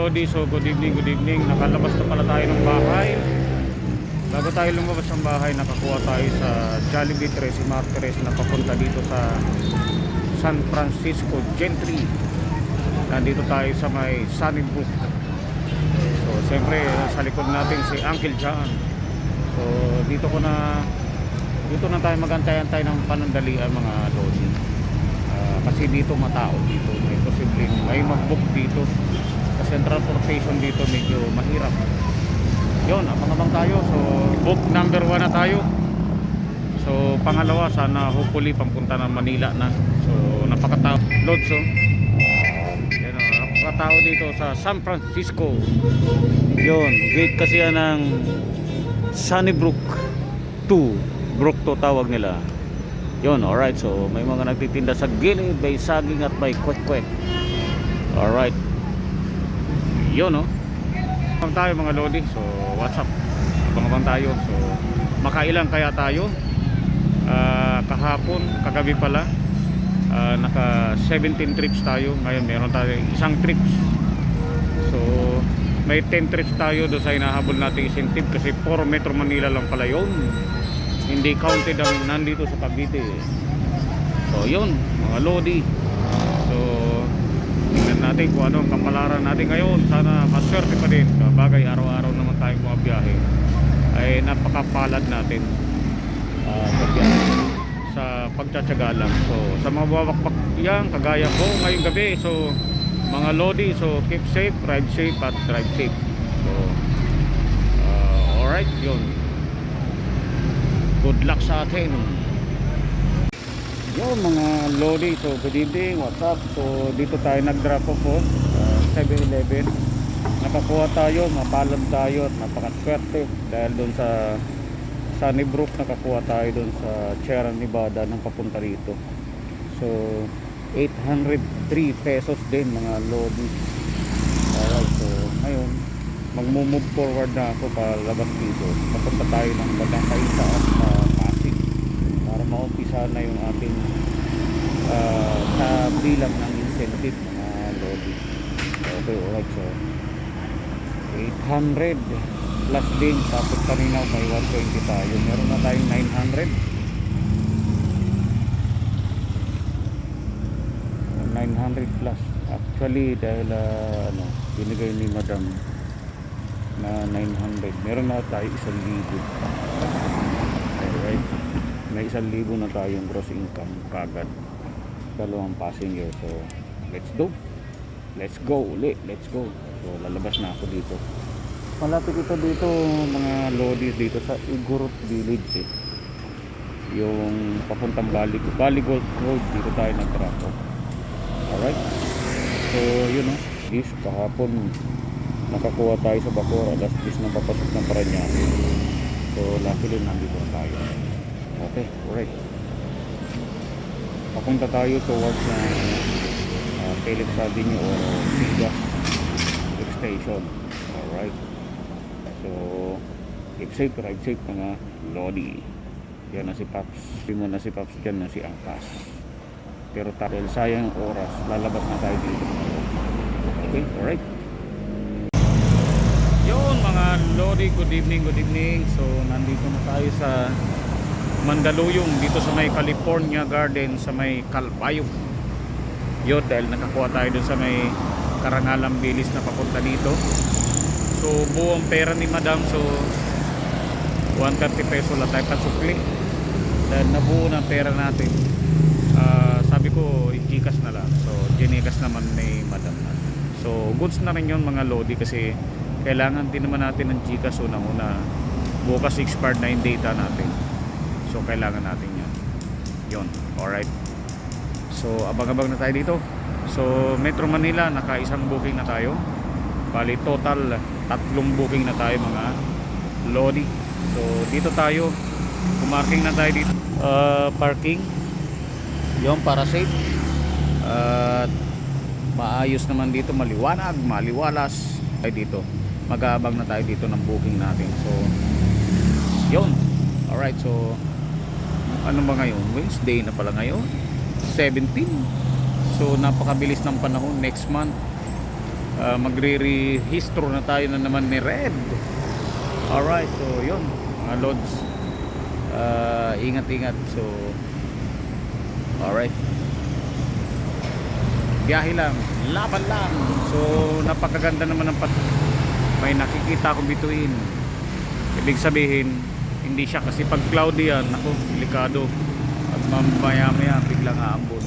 Lodi, so good evening, good evening. Nakalabas na pala tayo ng bahay. Bago tayo lumabas ng bahay, nakakuha tayo sa Jollibee Tracy Martires na papunta dito sa San Francisco Gentry. Nandito tayo sa may Sunnybrook. So, siyempre, sa likod natin si Uncle John. So, dito ko na dito na tayo magantay-antay ng panandalian mga Lodi. Ah, kasi dito matao dito. May posibleng may mag-book dito. Kasi ang transportation dito medyo mahirap. Yun, abang-abang tayo. So, book number 1 na tayo. So, pangalawa, sana hopefully pampunta ng Manila na. So, napakatao. Loads, oh. Yan, oh, napakatao dito sa San Francisco. Yun, gate kasi yan ng Sunnybrook 2. Brook to tawag nila. Yun, alright. So, may mga nagtitinda sa gilid, may saging at may kwek-kwek. Alright. Yun, no? Abang tayo mga Lodi. So, what's up? Abang-abang tayo. So, makailang kaya tayo? Ah, kahapon, kagabi pala, ah, naka 17 trips tayo. Ngayon, meron tayo isang trips. So, may 10 trips tayo doon sa hinahabol nating incentive kasi 4 Metro Manila lang pala yun. Hindi counted ang nandito sa Cavite. So, yun, mga Lodi. Natin kung ano ang kapalaran natin ngayon. Sana maswerte pa din. Bagay araw-araw naman tayong mga. Ay napakapalad natin ah, sa pagtsatsaga lang. So, sa mga babakbak yan, kagaya ko ngayong gabi. So, mga Lodi, so keep safe, ride safe at drive safe. So, uh, alright, yun. Good luck sa atin. Yo mga Lodi, so good evening, what's up? So dito tayo nag-drop off po, uh, 7-Eleven. Nakakuha tayo, mapalad tayo at napakaswerte dahil doon sa Sunnybrook nakakuha tayo doon sa Sierra Nevada ng papunta rito. So 803 pesos din mga Lodi. Alright, so ngayon magmo-move forward na ako palabas dito. Papunta tayo ng Badang Kaisa at sa Maumpisa na yung ating ah, sa bilang ng incentive mga lobby. Okay, alright. So, 800 plus din. Tapos kanina may 120 tayo. Meron na tayong 900. 900 plus. Actually, dahil ah, ano, binigay ni Madam na 900. Meron na tayo 1,000. Alright. May 1,000 na tayong gross income kagad. Dalawang passenger. So, let's go. Let's go uli. Let's go. So, lalabas na ako dito. Malapit ito dito mga lodi dito sa Igorot Village eh. Yung papuntang Bali, Bali Gold Road dito tayo nag-drop off. Alright. So, yun o. Is, kahapon nakakuha tayo sa Bacora. Alas 10 na papasok ng Paranaque. So, luckily nandito na tayo. Okay, alright. Papunta tayo towards na uh, Phillips Avenue or Bigas Station. Alright. So, keep safe, ride safe mga Lodi. Yan na si Paps. Hindi mo na si Paps dyan na si Angkas. Pero dahil sayang ang oras, lalabas na tayo dito. Okay, alright. Yun mga Lodi, good evening, good evening. So, nandito na tayo sa Mandaluyong dito sa may California Garden sa may Calbayog. Yun, dahil nakakuha tayo dun sa may Karangalang Bilis na papunta dito. So, buong pera ni Madam. So, 130 peso lang tayo pasukli. Dahil nabuo na pera natin. Ah, sabi ko, i-gcash na lang. So, ginikas naman ni Madam. So, goods na rin yun mga Lodi kasi kailangan din naman natin ng Gcash unang-una. Bukas expired na yung data natin. So, kailangan natin yun. Yun. Alright. So, abang-abang na tayo dito. So, Metro Manila, naka-isang booking na tayo. Bali, total, tatlong booking na tayo mga Lodi. So, dito tayo. Pumarking na tayo dito. Uh, parking. Yung para safe. At maayos naman dito. Maliwanag, maliwalas. Tayo dito. Mag-aabang na tayo dito ng booking natin. So, yun. Alright, so, ano ba ngayon? Wednesday na pala ngayon. 17. So, napakabilis ng panahon. Next month, uh, magre-rehistro na tayo na naman ni Red. Alright, so yun, mga lods. Uh, ingat-ingat. So, alright. Biyahe lang, laban lang. So, napakaganda naman ng pat may nakikita ko bituin. Ibig sabihin, hindi siya kasi pag cloudy yan, ako, delikado. At mamaya maya biglang aambon.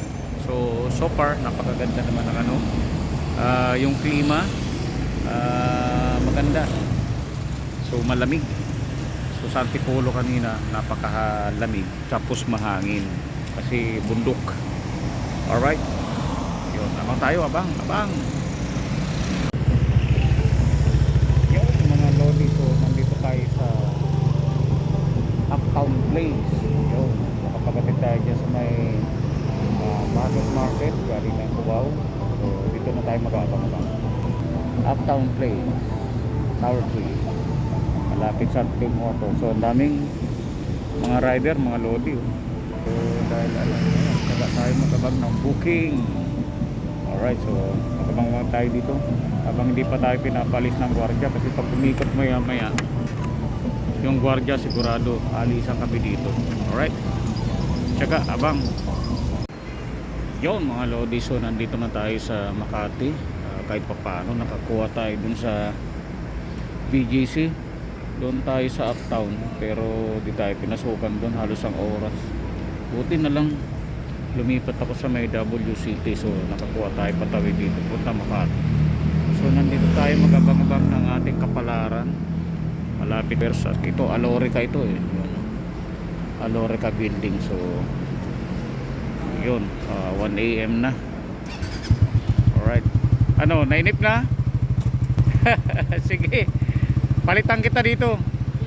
So, so far, napakaganda naman ng ano. Ah, yung klima, ah, maganda. So, malamig. So, sa Antipolo kanina, napakalamig. Tapos mahangin. Kasi bundok. Alright. Yun, abang tayo, abang, abang. Yun, mga lodi. So, nandito tayo sa Uptown Place. Yun, nakapagapit tayo dyan sa may uh, market market, galing ng Cubao. So, dito na tayo mag-aabang-abang. Uptown Place, Tower 3. Malapit sa Team Auto. So, ang daming mga rider, mga lodi. oh. So, dahil alam taga tayo magabag ng booking. Alright, so magabang muna tayo dito. Habang hindi pa tayo pinapalis ng gwardiya kasi pag umikot maya maya, yung gwardiya sigurado alisan kami dito. Alright. Tsaka abang. Yon mga lodi, so nandito na tayo sa Makati. Ah, kahit pa paano nakakuha tayo dun sa BGC. Doon tayo sa Uptown pero di tayo pinasukan doon halos ang oras. Buti na lang lumipat ako sa may WCT so nakakuha tayo patawid dito punta Makati. So nandito tayo magabang-abang ng ating kapalaran. Malapit Versa. Ito Alorica ito eh. Alorica building so yun ah, 1 AM na. Alright. Ano, nainip na? Sige. Palitan kita dito.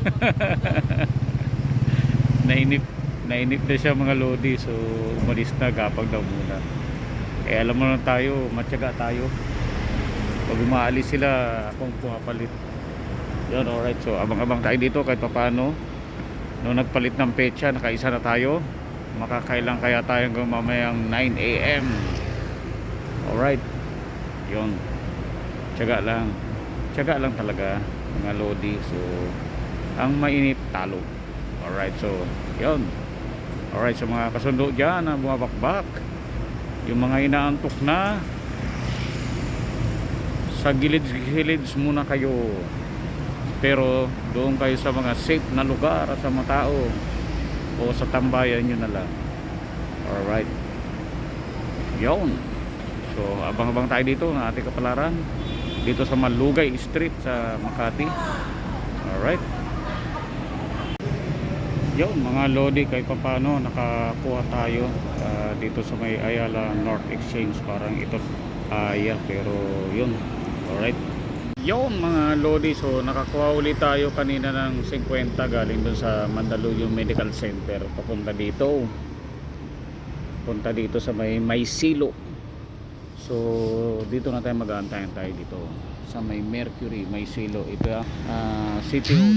nainip nainip na siya mga lodi so umalis na gapag daw muna eh alam mo na tayo matyaga tayo pag umaalis sila akong pumapalit yun alright. So abang abang tayo dito kahit pa paano nung nagpalit ng pecha nakaisa na tayo. Makakailang kaya tayo hanggang mamayang 9am alright. Yun. Tyaga lang. Tyaga lang talaga mga lodi. So ang mainip talo. Alright so yun. Alright sa mga kasundo dyan na bumabakbak. Yung mga inaantok na sa gilid-gilid muna kayo pero doon kayo sa mga safe na lugar sa mga tao o sa tambayan nyo na lang. Alright. Yun. So abang-abang tayo dito ng ating kapalaran. Dito sa Malugay Street sa Makati. Alright. Yun mga lodi kahit pa paano nakakuha tayo ah, dito sa may Ayala North Exchange. Parang ito Aya pero yun. Alright yun mga lodi so nakakuha ulit tayo kanina ng 50 galing dun sa Mandaluyong Medical Center papunta dito punta dito sa may Maysilo so dito na tayo mag-aantayan tayo dito sa may Mercury Maysilo ito ah City Hall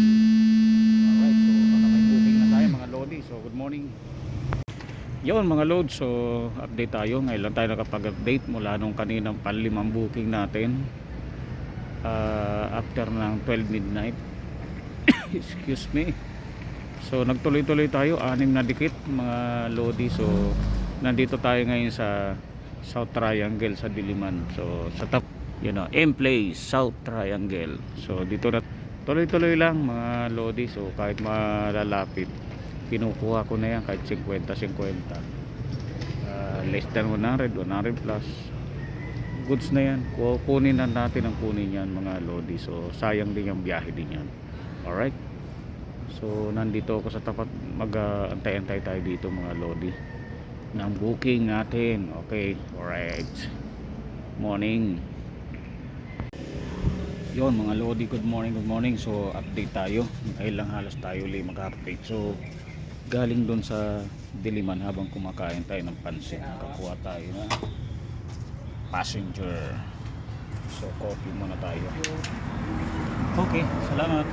Alright, so baka may booking na tayo mga lodi. So good morning. Yon mga load, so update tayo. Ngayon lang tayo nakapag-update mula nung kaninang panlimang booking natin. Ah, after ng 12 midnight. Excuse me. So nagtuloy-tuloy tayo, anim na dikit mga lodi. So nandito tayo ngayon sa South Triangle sa Diliman. So sa top, you know, M Place South Triangle. So dito na tuloy-tuloy lang mga lodi. So kahit malalapit, kinukuha ko na yan kahit 50-50. Ah, less than 100, 100 plus. Goods na yan. Kukunin na natin ang kunin yan mga lodi. So sayang din yung biyahe din yan. Alright. So nandito ako sa tapat mag-antay-antay tayo dito mga lodi ng booking natin. Okay, alright. Morning. Yon mga lodi, good morning, good morning. So update tayo. Ngayon lang halos tayo ulit mag-update. So galing doon sa Diliman habang kumakain tayo ng pansin. Nakakuha tayo na passenger. So coffee muna tayo. Okay, salamat.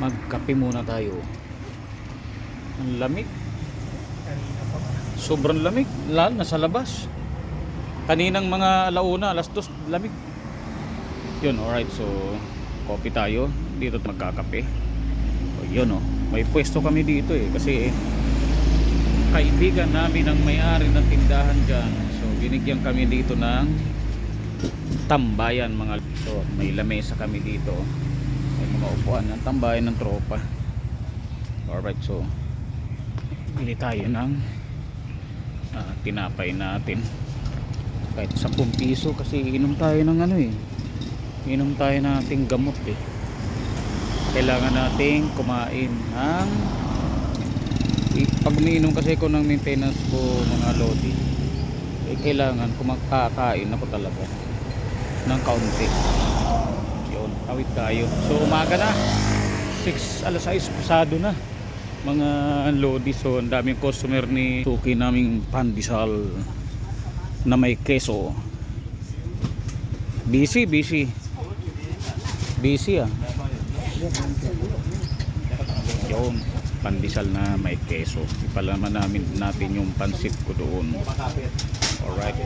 Magkape muna tayo. Ang lamig. Sobrang lamig. Lalo na sa labas. Kaninang mga alauna, alas dos, lamig. Yun, alright. So, coffee tayo. Dito magkakape. O, yun oh. May pwesto kami dito eh. Kasi kaibigan namin ang may-ari ng tindahan dyan. Binigyan kami dito ng tambayan mga so may lamesa kami dito. May mga upuan ng tambayan ng tropa. Alright so bili tayo ng ah, tinapay natin. Kahit 10 piso kasi inom tayo ng ano eh. Inom tayo nating gamot eh. Kailangan nating kumain ng i- pag umiinom kasi ko ng maintenance ko mga lodi eh kailangan kumakakain ako talaga. Ng kaunti. Yun tawid tayo. So umaga na. 6 alas 6 pasado na. Mga lodi so ang daming customer ni suki naming pandesal na may keso. Busy busy. Busy ah. Yun pandesal na may keso. Ipalaman namin natin yung pansit ko doon alright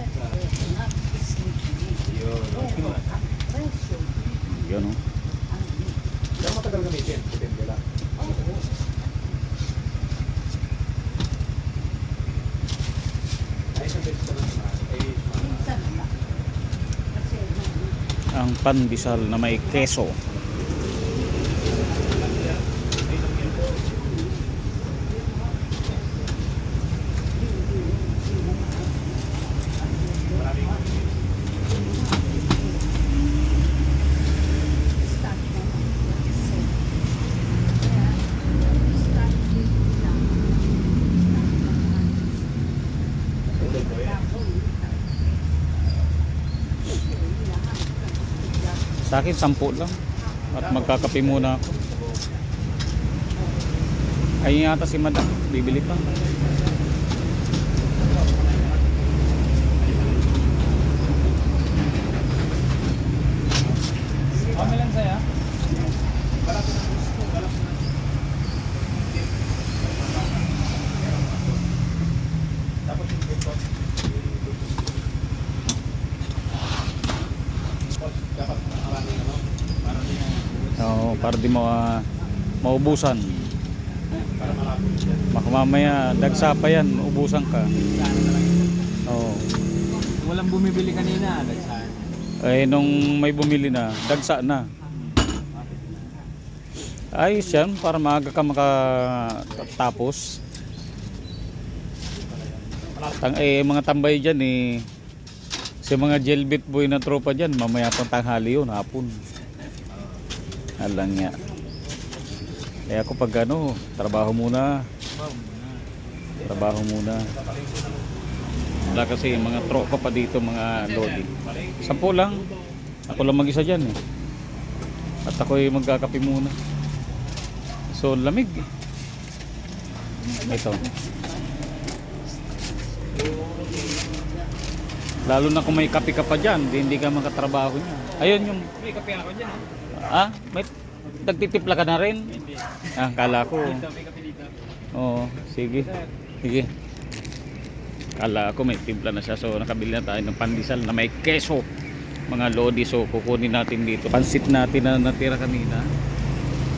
yun oh ang pandesal na may keso Sa akin, sampu lang. At magkakape muna ako. Ayun yata si madam. Bibili pa. Kami lang saya. Ah, maubusan. Baka mamaya dagsa pa yan, ubusan ka. Oo. Walang bumibili kanina, nagsahan. Eh nung may bumili na, dagsa na. Ayos yan, para maaga ka makatapos. Tang, eh, mga tambay dyan eh. Si mga jailbait boy na tropa dyan, mamaya pang tanghali yun, hapon. Alang nga. Eh ako pag ano, trabaho muna. Trabaho muna. Wala kasi mga tropa pa dito, mga lodi. Sampo lang. Ako lang mag-isa dyan eh. At ako'y magkakape muna. So, lamig. Ito. Lalo na kung may kape ka pa dyan, di hindi ka makatrabaho niya. Ayun yung, May kape ako dyan, ah, ha? may nagtitipla ka na rin? Ah, kala ko. Oo, sige. Sige. Kala ko may timpla na siya. So nakabili na tayo ng pandesal na may keso. Mga lodi. So kukunin natin dito. Pansit natin na natira kanina.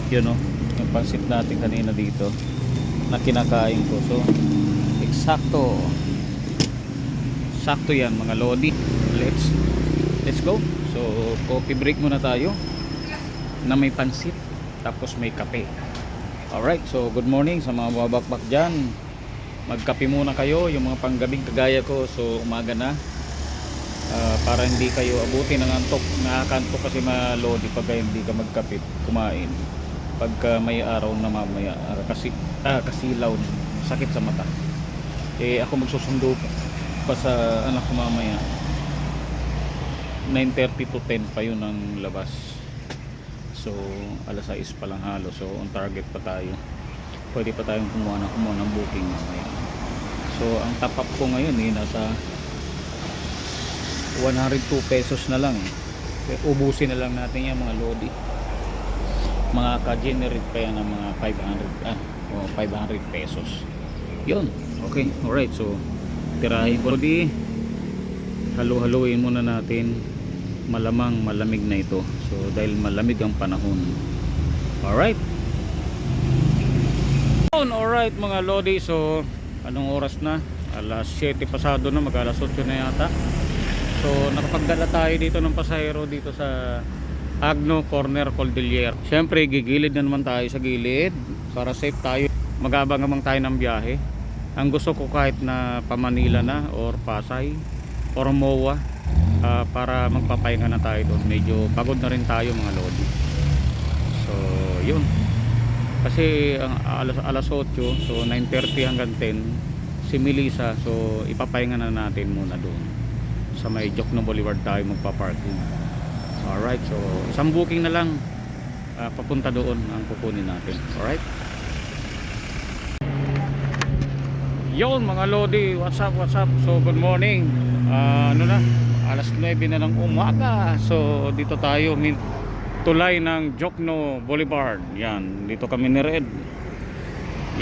Yun o. Yung pansit natin kanina dito. Na kinakain ko. So eksakto. Sakto yan mga lodi. Let's let's go. So coffee break muna tayo. Na may pansit. Tapos may kape. Alright, so good morning sa mga babakbak dyan. Magkape muna kayo, yung mga panggabing kagaya ko. So umaga na. Ah, para hindi kayo abutin ng antok. Nakakantok kasi malodi pag hindi ka magkape, kumain. Pagka may araw na mamaya, ah, kasi, ah, kasilaw, sakit sa mata. Eh ako magsusundo pa sa anak ko mamaya. 9.30 to 10 pa yun ang labas. So, alas 6 pa lang halo. So, on target pa tayo. Pwede pa tayong kumuha ng, kumuha ng booking mamaya. So, ang top up ko ngayon eh, nasa 102 pesos na lang. Eh, Ubusin na lang natin yan mga lodi. Mga ka-generate pa yan ng mga 500, ah, o 500 pesos. Yun. Okay, alright. So, tirahin ko. Halo-haloin muna natin malamang malamig na ito. So dahil malamig ang panahon. Alright. Alright mga Lodi. So anong oras na? Alas 7 pasado na. Mag alas 8 na yata. So nakapagdala tayo dito ng pasahero dito sa Agno Corner Cordillera. Siyempre gigilid na naman tayo sa gilid para safe tayo. Magabang-abang tayo ng biyahe. Ang gusto ko kahit na pa Manila na or Pasay or MOA ah, para magpapahinga na tayo doon. Medyo pagod na rin tayo mga lodi. So, yun. Kasi ang alas, alas 8, so 9.30 hanggang 10, si Melissa, so ipapahinga na natin muna doon. Sa may Jokno Boulevard tayo magpa-parking. Alright, so isang booking na lang ah, papunta doon ang kukunin natin. Alright? Yon mga Lodi, what's up, what's up? So good morning. Ah, ano na? Alas 9 na ng umaga. So dito tayo tulay ng Jokno Boulevard. Yan, dito kami ni Red.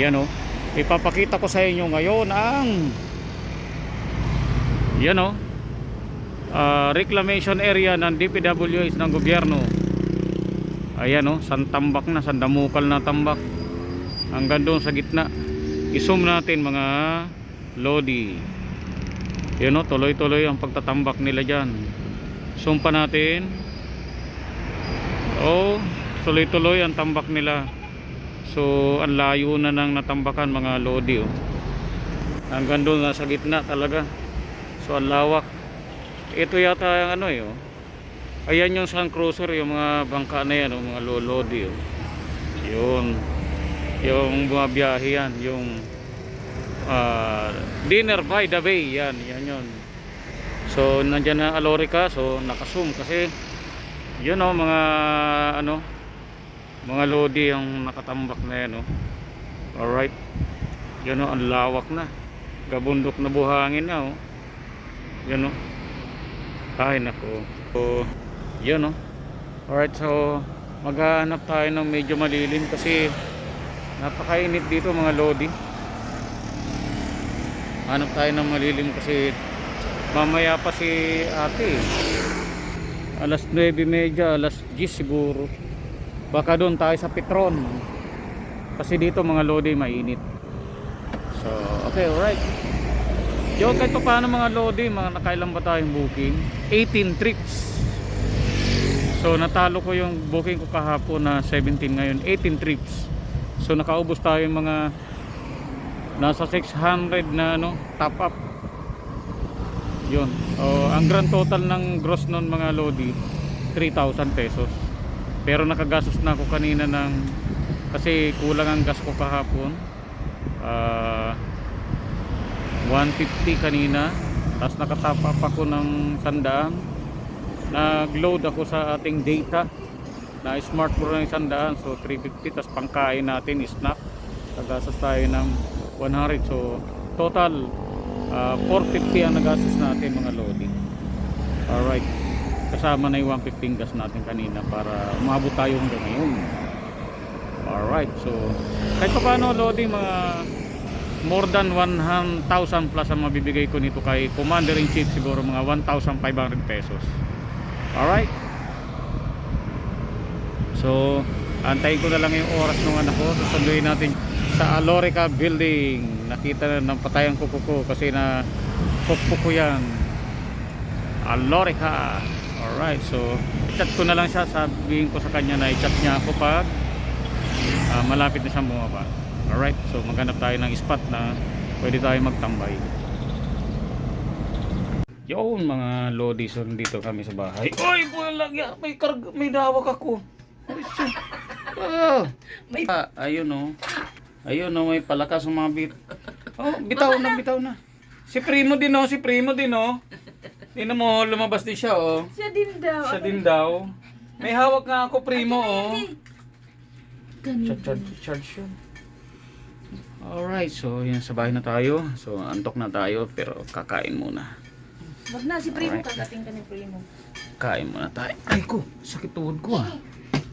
Yan oh. Ipapakita ko sa inyo ngayon ang Yan oh. ah, reclamation area ng DPWH ng gobyerno. Ayan oh, santambak na, sandamukal na tambak. Hanggang doon sa gitna i-zoom natin mga lodi yun o tuloy tuloy ang pagtatambak nila dyan zoom pa natin oh tuloy tuloy ang tambak nila so ang layo na ng natambakan mga lodi oh. hanggang doon nasa gitna talaga so ang lawak ito yata ang ano eh oh. ayan yung sun cruiser yung mga bangka na yan oh, mga lodi oh. yun yung bumabiyahe yan yung ah, dinner by the bay yan yan yun. So nandyan na Alorica so nakasum kasi yun o mga ano mga lodi yung nakatambak na yan o alright. Yun o ang lawak na. Gabundok na buhangin na o yun o ay nako. So yun o alright so maghanap tayo ng medyo malilim kasi napakainit dito mga lodi hanap tayo ng malilim kasi mamaya pa si ate. Alas 9.30 alas 10 siguro. Baka doon tayo sa Petron. Kasi dito mga lodi mainit. So okay alright. Yun kahit pa paano mga lodi mga nakailan ba tayong booking? 18 trips. So natalo ko yung booking ko kahapon na 17 ngayon. 18 trips. So nakaubos tayo yung mga nasa 600 na ano, top up. 'Yun. Oh, ang grand total ng gross noon mga lodi 3,000 pesos. Pero nakagastos na ako kanina ng kasi kulang ang gas ko kahapon. Ah 150 kanina. Tapos nakatap up ako ng sandaan. Nag-load ako sa ating data na smart bro ng isandaan so 350 tas pangkain natin snack nagastos tayo ng 100. So total ah, 450 ang nagastos natin mga lodi. Alright. Kasama na yung 115 gas natin kanina para umabot tayo hanggang ngayon. Alright. So kahit pa paano lodi mga more than 100,000 plus ang mabibigay ko nito kay commander in chief siguro mga 1,500 pesos. Alright. So, antayin ko na lang yung oras ng anak ko. Susunduin natin sa Alorica Building. Nakita na ng patayang kuko ko kasi na kukpo ko yan. Alorica. Alright, so chat ko na lang siya. Sabihin ko sa kanya na i-chat niya ako pag ah, malapit na siyang bumaba. Alright, so maghanap tayo ng spot na pwede tayo magtambay. Yun mga lodi, so dito kami sa bahay. Oy, bulang may karg may dawak ako. Sus. Ah, ayun oh. Ayun oh, may palakas ng mga bit. Oh, bitaw na, bitaw na. Si Primo din oh, si Primo din oh. Tingnan mo, lumabas din siya oh. Siya din daw. Siya din daw. May hawak nga ako Primo oh. Ganun. Charge, charge yun. Alright, so yan sa bahay na tayo. So antok na tayo pero kakain muna. Wag na, si Primo. Alright. Kagating ka ni Primo. Kain muna tayo. Ay ko, sakit tuhod ko ah.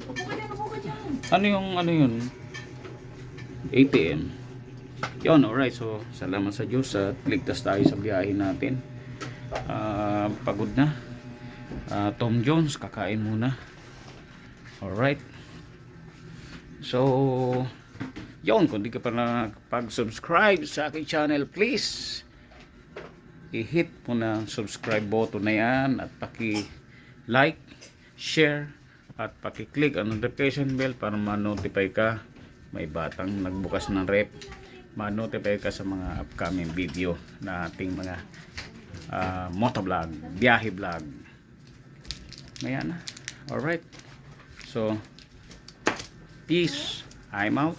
Upo ka dyan, upo ka dyan. Ano yung ano yun? ATM. Yun, alright. So, salamat sa Diyos at ligtas tayo sa biyahe natin. Ah, pagod na. ah, Tom Jones kakain muna alright so yun kung di ka pa nakapag-subscribe sa aking channel please i-hit mo na subscribe button na yan at paki like share at paki-click ang notification bell para ma-notify ka may batang nagbukas ng rep ma-notify ka sa mga upcoming video na ating mga uh, motovlog, biyahe vlog Ayan na. Alright. So, peace. I'm out.